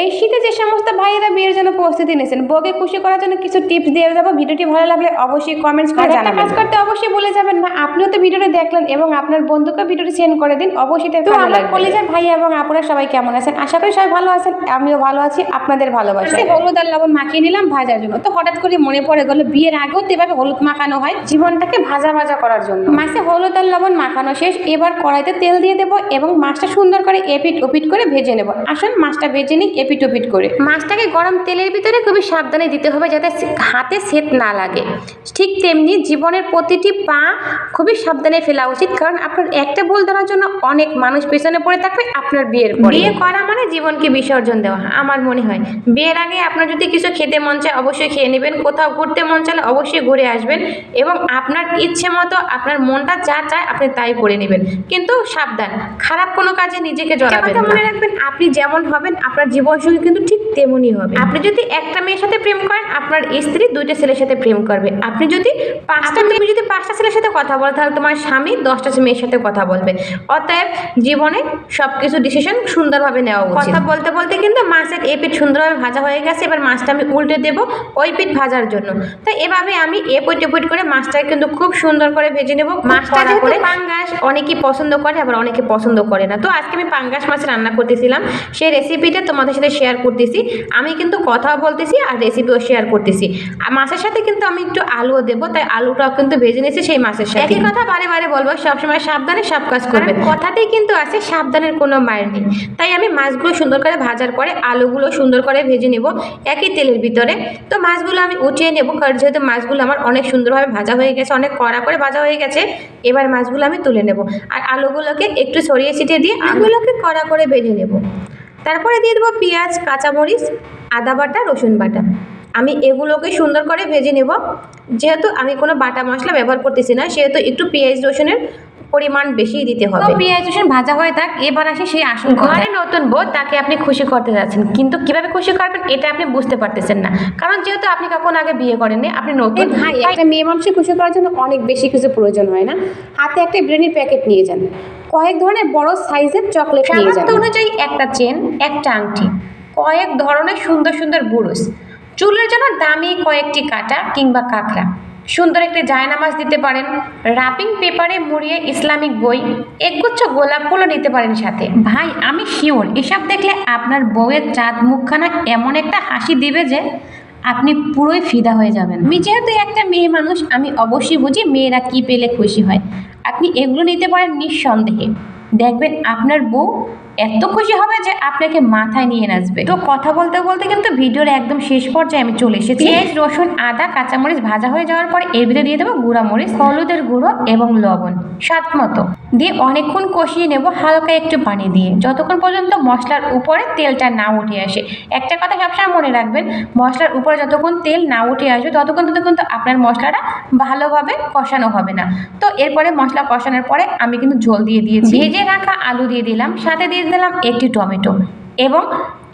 এই শীতে যে সমস্ত ভাইয়েরা বিয়ের জন্য প্রস্তুতি নিয়েছেন বউকে খুশি করার জন্য কিছু টিপস দিয়ে দেবো। ভিডিওটি ভালো লাগলে অবশ্যই কমেন্টস করে জানাবেন। কাজ করতে অবশ্যই বলে যাবেন না আপনিও তো ভিডিওটি দেখলেন এবং আপনার বন্ধুকে ভিডিওটি সেন্ড করে দিন অবশ্যই তো আমার কলেজের ভাই এবং আপনারা সবাই কেমন আছেন? আশা করি সবাই ভালো আছেন আমিও ভালো আছি আপনাদের ভালোবাসা। হলুদ আর লবণ মাখিয়ে নিলাম ভাজার জন্য। তো হঠাৎ করে মনে পড়ে গেল বিয়ের আগেও তো এভাবে হলুদ মাখানো হয় জীবনটাকে ভাজা ভাজা করার জন্য। মাছে হলুদ আর লবণ মাখানো শেষ এবার কড়াইতে তেল দিয়ে দেবো এবং মাছটা সুন্দর করে এপিট ওপিট করে ভেজে নেব। আসুন মাছটা ভেজে নিই এপিট ওপিট করে। মাছটাকে গরম তেলের ভিতরে খুবই সাবধানে দিতে হবে যাতে হাতে সেট না লাগে। ঠিক তেমনি জীবনের প্রতিটি পা খুবই সাবধানে ফেলা উচিত কারণ আপনার একটা ভুল ধরার জন্য অনেক মানুষ পেছনে পড়ে থাকবে আপনার বিয়ের পরে। বিয়ে করা মানে জীবনকে বিসর্জন দেওয়া আমার মনে হয়। বিয়ের আগে আপনার যদি কিছু খেতে মন চায় অবশ্যই খেয়ে নেবেন। কোথাও ঘুরতে মন চাইলে অবশ্যই ঘুরে আসবেন এবং আপনার ইচ্ছে মতো আপনার মনটা যা চায় আপনি তাই করে নেবেন। কিন্তু সাবধান খারাপ কোনো কাজে নিজেকে জড়াবেন মনে রাখবেন আপনি যেমন হবেন আপনার জীবনসঙ্গী কিন্তু ঠিক তেমনই হবে। আপনি যদি একটা মেয়ের সাথে প্রেম করেন আপনার স্ত্রী দুইটা ছেলের সাথে প্রেম করবে। আপনি যদি পাঁচটা মেয়ে যদি পাঁচটা ছেলের সাথে কথা বলে তাহলে তোমার স্বামী দশটা মেয়ের সাথে কথা বলবে। অতএব জীবনে সব কিছু ডিসিশন সুন্দরভাবে নেওয়া উচিত। কথা বলতে বলতে কিন্তু মাছের এ পিঠ সুন্দরভাবে ভাজা হয়ে গেছে এবার মাছটা আমি উল্টে দেব ওই পিঠ ভাজার জন্য। তো এভাবে আমি এ পিঠ পিঠ করে মাছটাকে কিন্তু খুব সুন্দর করে ভেজে নেব। মাছটা করে। পাঙ্গাস। অনেকেই পছন্দ করে আবার অনেকে পছন্দ করে না। তো আজকে আমি পাঙ্গাস মাছ রান্না করতেছিলাম। সেই রেসিপিটা তোমাদের সাথে শেয়ার করতেছি আমি কিন্তু কথাও বলতেছি আর রেসিপিও শেয়ার করতেছি। আর মাছের সাথে কিন্তু আমি একটু আলুও দেবো তাই আলুটাও কিন্তু ভেজে নিয়েছি সেই মাছের সাথে। একই কথা বারে বারে বলব সবসময় সাবধানে সব কাজ করবে কথাতেই কিন্তু আছে সাবধানের কোনো মায়ের নেই। তাই আমি মাছগুলো সুন্দর করে ভাজার পরে আলুগুলো সুন্দর করে ভেজে নেব একই তেলের ভিতরে। তো মাছগুলো আমি উঠিয়ে নেব কারণ যেহেতু মাছগুলো আমার অনেক সুন্দরভাবে ভাজা হয়ে গেছে অনেক কড়া করে ভাজা হয়ে গেছে এবার মাছগুলো আমি তুলে নেব। আর আলুগুলোকে একটু ছড়িয়ে ছিটিয়ে দিয়ে আলুগুলোকে কড়া করে ভেজে নেব। তারপরে দিয়ে দেবো পেঁয়াজ, কাঁচামরিচ, আদা বাটা, রসুন বাটা। আমি এগুলোকে সুন্দর করে ভেজে নেব। যেহেতু আমি কোনো বাটা মশলা ব্যবহার করতেছি না, সেহেতু একটু পেঁয়াজ, রসুনের পরিমাণ বেশি দিতে হবে। পেঁয়াজ রসুন ভাজা হয়ে থাক এবার আসে সেই আসল ঘরে। নতুন বউ তাকে আপনি খুশি করতে যাচ্ছেন। কিন্তু কীভাবে খুশি করবেন এটা আপনি বুঝতে পারতেছেন না। কারণ যেহেতু আপনি কখন আগে বিয়ে করেননি আপনি নতুন। ভাই একটা মেয়ে মানুষকে খুশি করার জন্য অনেক বেশি কিছু প্রয়োজন হয় না। হাতে একটা ব্রেনির প্যাকেট নিয়ে যান। কয়েক ধরনের বড় সাইজের চকলেট নিয়ে যান। অনুযায়ী একটা চেন একটা আংটি কয়েক ধরনের সুন্দর সুন্দর বুরুস চুলের জন্য দামি কয়েকটি কাটা কিংবা কাঁকড়া। সুন্দর একটি জায়নামাজ দিতে পারেন র্যাপিং পেপারে মুড়িয়ে ইসলামিক বই, একগুচ্ছ গোলাপ ফুলও নিতে পারেন সাথে। ভাই, আমি শিওর, এসব দেখলে আপনার বউয়ের চাঁদ মুখখানা এমন একটা হাসি দিবে যে আপনি পুরোই ফিদা হয়ে যাবেন। আমি যেহেতু একটা মেয়ে মানুষ, আমি অবশ্যই বুঝি মেয়েরা কি পেলে খুশি হয়। আপনি এগুলো নিতে পারেন নিঃসন্দেহে। দেখবেন আপনার বউ এত খুশি হবে যে আপনাকে মাথায় নিয়ে নাচবে। তো কথা বলতে বলতে কিন্তু ভিডিওর একদম শেষ পর্যায়ে আমি চলে এসেছি। পেঁয়াজ রসুন আদা কাঁচামরিচ ভাজা হয়ে যাওয়ার পরে এর ভিতরে দিয়ে দেবো গুঁড়া মরিচ হলুদের গুঁড়ো এবং লবণ। স্বাদ মতো। দিয়ে অনেকক্ষণ কষিয়ে নেব হালকা একটু পানি দিয়ে। যতক্ষণ পর্যন্ত মশলার উপরে তেলটা না উঠে আসে। একটা কথা সবসময় মনে রাখবেন মশলার উপরে যতক্ষণ তেল না উঠে আসবে ততক্ষণ তত কিন্তু আপনার মশলাটা ভালোভাবে কষানো হবে না। তো এরপরে মশলা কষানোর পরে আমি কিন্তু ঝোল দিয়ে দিয়েছি। ভেজে রাখা আলু দিয়ে দিলাম সাথে দিয়ে দিলাম একটি টমেটো এবং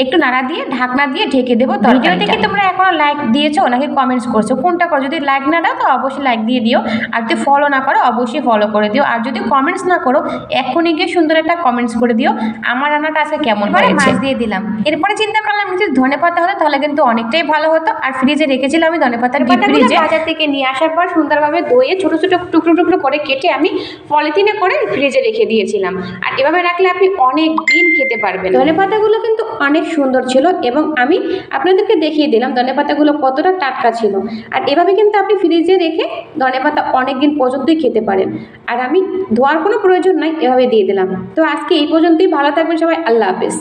একটু নাড়া দিয়ে ঢাকনা দিয়ে ঢেকে দেবো। ভিডিও থেকে তোমরা এখনও লাইক দিয়েছ? নাকি কমেন্টস করছ? কোনটা করো? যদি লাইক না দাও তো অবশ্যই লাইক দিয়ে দিও। আর যদি ফলো না করো অবশ্যই ফলো করে দিও। আর যদি কমেন্টস না করো এখনই গিয়ে সুন্দর একটা কমেন্টস করে দিও। আমার রান্নাটা আজকে কেমন হয়েছে? মাছ দিয়ে দিলাম। এরপরে চিন্তা করলাম যদি ধনে পাতা হতো তাহলে কিন্তু অনেকটাই ভালো হতো। আর ফ্রিজে রেখেছিলাম আমি ধনে পাতার ফ্রিজে বাজার থেকে নিয়ে আসার পর সুন্দরভাবে ধুয়ে ছোটো ছোটো টুকরো টুকরো করে কেটে আমি পলিথিনে করে ফ্রিজে রেখে দিয়েছিলাম। আর এভাবে রাখলে আপনি অনেক দিন খেতে পারবেন। ধনে পাতাগুলো কিন্তু অনেক সুন্দর ছিল এবং আমি আপনাদেরকে দেখিয়ে দিলাম ধনে পাতাগুলো কতটা টাটকা ছিল। আর এভাবে কিন্তু আপনি ফ্রিজে রেখে ধনে পাতা অনেক দিন পর্যন্তই খেতে পারেন। আর আমি ধোয়ার কোনো প্রয়োজন নাই, এভাবে দিয়ে দিলাম। তো আজকে এই পর্যন্তই, ভালো থাকবেন সবাই, আল্লাহ হাফেজ।